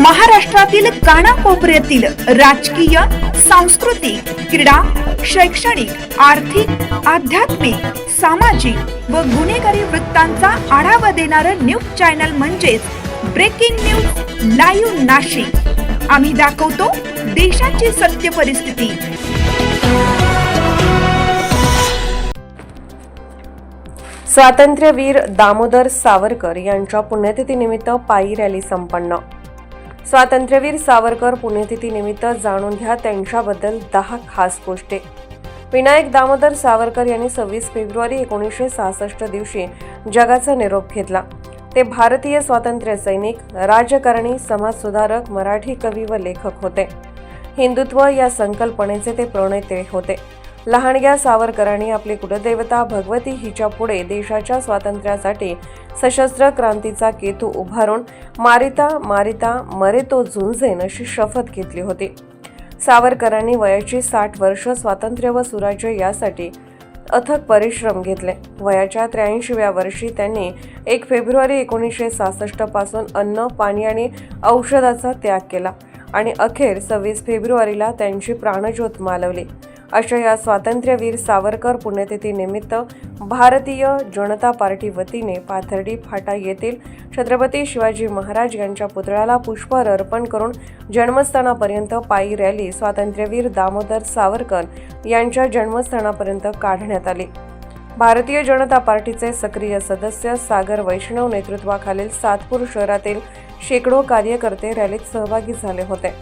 महाराष्ट्रातील कानाकोपऱ्यातील राजकीय सांस्कृतिक क्रीडा शैक्षणिक आर्थिक आध्यात्मिक सामाजिक व गुन्हेगारी वृत्तांचा आढावा देणारं न्यूज चॅनल म्हणजेच ब्रेकिंग न्यूज लाईव्ह नाशिक. आम्ही दाखवतो देशाची सत्य परिस्थिती. स्वातंत्र्यवीर दामोदर सावरकर यांच्या पुण्यतिथीनिमित्त पायी रॅली संपन्न. स्वातंत्र्यवीर सावरकर पुण्यतिथीनिमित्त जाणून घ्या त्यांच्याबद्दल दहा खास गोष्टी. विनायक दामोदर सावरकर यांनी सव्वीस फेब्रुवारी एकोणीसशे सहासष्ट दिवशी जगाचा निरोप घेतला. ते भारतीय स्वातंत्र्य सैनिक राजकारणी समाजसुधारक मराठी कवी व लेखक होते. हिंदुत्व या संकल्पनेचे ते प्रणेते होते. लहानग्या सावरकरांनी आपली कुलदेवता भगवती हिच्या पुढे देशाच्या स्वातंत्र्यासाठी सशस्त्र क्रांतीचा केतू उभारून मारिता मारिता मरे तो झुंजेन अशी शपथ घेतली होती. सावरकरांनी वयाची साठ वर्ष स्वातंत्र्य व सुराज्य यासाठी अथक परिश्रम घेतले. वयाच्या त्र्याऐंशीव्या वर्षी त्यांनी एक फेब्रुवारी एकोणीसशे सहासष्टपासून अन्न पाणी आणि औषधाचा त्याग केला आणि अखेर सव्वीस फेब्रुवारीला त्यांची प्राणज्योत मालवली. अशा या स्वातंत्र्यवीर सावरकर पुण्यतिथीनिमित्त भारतीय जनता पार्टी वतीने पाथर्डी फाटा येथील छत्रपती शिवाजी महाराज यांच्या पुतळ्याला पुष्पहार अर्पण करून जन्मस्थानापर्यंत पायी रॅली स्वातंत्र्यवीर दामोदर सावरकर यांच्या जन्मस्थानापर्यंत काढण्यात आली. भारतीय जनता पार्टीचे सक्रिय सदस्य सागर वैष्णव नेतृत्वाखालील सातपूर शहरातील शेकडो कार्यकर्ते रॅलीत सहभागी झाले होते.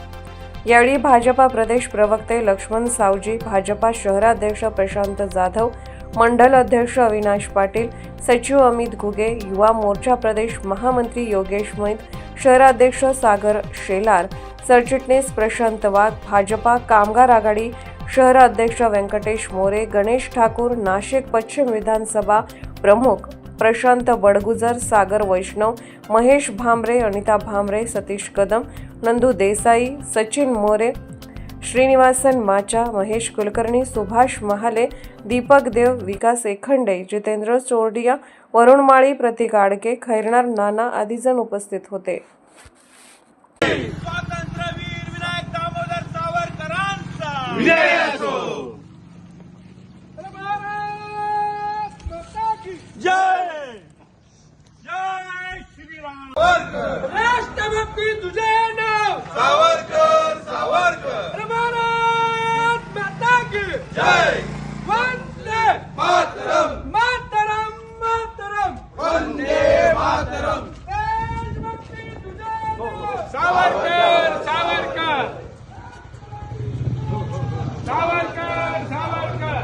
यावेळी भाजपा प्रदेश प्रवक्ते लक्ष्मण सावजी भाजपा शहराध्यक्ष प्रशांत जाधव मंडल अध्यक्ष अविनाश पाटील सचिव अमित घुगे युवा मोर्चा प्रदेश महामंत्री योगेश मैत शहराध्यक्ष सागर शेलार सरचिटणीस प्रशांत वाघ भाजपा कामगार आघाडी शहराध्यक्ष व्यंकटेश मोरे गणेश ठाकूर नाशिक पश्चिम विधानसभा प्रमुख प्रशांत बडगुजर सागर वैष्णव महेश भामरे अनिता भामरे सतीश कदम नंदू देसाई सचिन मोरे श्रीनिवासन माचा महेश कुलकर्णी सुभाष महाले दीपक देव विकास एखंडे जितेंद्र चोरडिया वरुण माळी प्रतीक आडके खैरनार नाना आदी जण उपस्थित होते. स्वातंत्र्यवीर विनायक दामोदर सावरकरांचा विजय असो भारत माता की जय जय श्रीराम राष्ट्रभक्ती तुझे नाव सावरकर सावरकर. भारत माता की जय. वंदे मातरम. मातरम मातरम. वंदे मातरम. देशभक्ती तुझे सावरकर सावरकर. सावरकर सावरकर.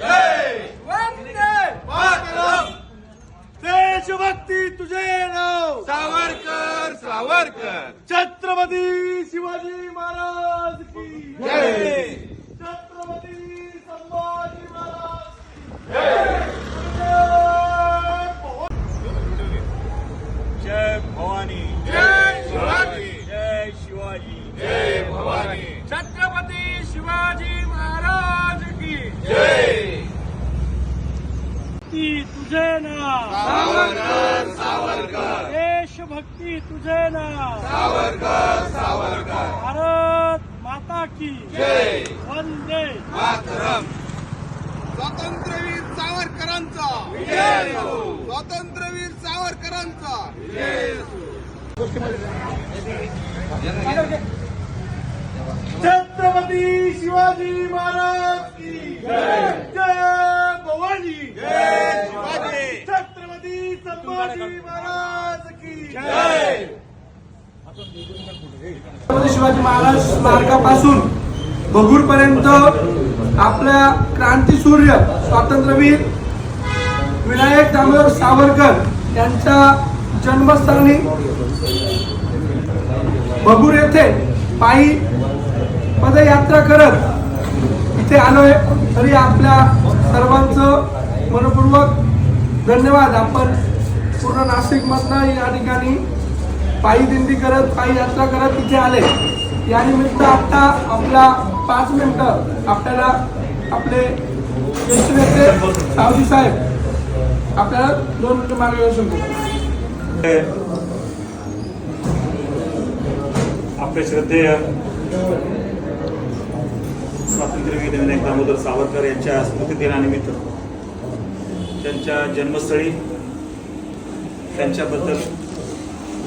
जय वंदे मातरम देशभक्ती तुझे नाव. सावरकर सावरकर. छत्रपती शिवाजी महाराज की देशभक्ती तुझे नाव? सावरकर सावरकर. भारत माता की जय. वंदे. स्वातंत्र्यवीर सावरकरांचा. स्वातंत्र्यवीर सावरकरांचा. छत्रपती शिवाजी महाराज की जय जय भवानी जय शिवाजी छत्रपती संभाजी महाराज की जय छत्रपती शिवाजी महाराज स्मारकापासून बगूरपर्यंत आपल्या क्रांतीसूर्य स्वातंत्र्यवीर विनायक दामोदर सावरकर यांच्या जन्मस्थानी बगूर येथे पायी पदयात्रा करत इथे आलोय. तरी आपल्या सर्वांचं मनपूर्वक धन्यवाद. आपण पूर्ण नाशिकमधनं या ठिकाणी पायी दिंडी करत पायी यात्रा करत तिथे आले. यानिमित्त आता आपला पाच मिनटं आपल्याला आपले ज्येष्ठ नेते सावजी साहेब आपल्याला दोन मिनिट मागे येऊ आपले श्रद्धेय स्वातंत्र्यवीर विनायक दामोदर सावरकर यांच्या स्मृतिदिनानिमित्त त्यांच्या जन्मस्थळी त्यांच्याबद्दल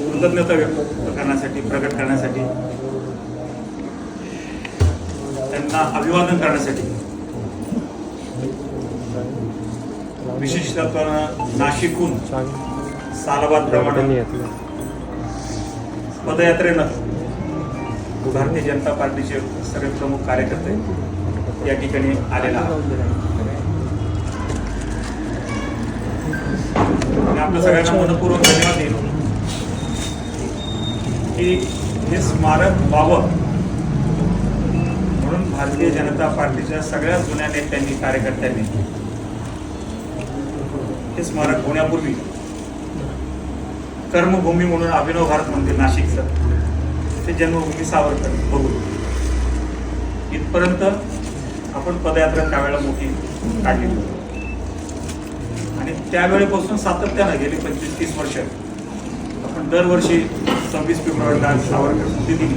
कृतज्ञता व्यक्त करण्यासाठी प्रकट करण्यासाठी त्यांना अभिवादन करण्यासाठी. विशेषतः नाशिकहून सालबाद प्रमाणे पदयात्रेनं भारतीय जनता पार्टीचे सगळे प्रमुख कार्यकर्ते या ठिकाणी आलेला आपलं सगळ्यांना मनपूर्वक धन्यवाद देईल की हे स्मारक व्हावं. म्हणून भारतीय जनता पार्टीच्या सगळ्या जुन्या नेत्यांनी कार्यकर्त्यांनी हे स्मारक होण्यापूर्वी कर्मभूमी म्हणून अभिनव भारत मंदिर नाशिकचं ते जन्मभूमी सावरकर बघू. इथपर्यंत आपण पदयात्रा त्यावेळेला मोठी काढली. आणि त्यावेळेपासून सातत्यानं गेली पंचवीस तीस वर्ष. दरवर्षी सव्वीस फेब्रुवारीला सावरकर. स्मृती दिली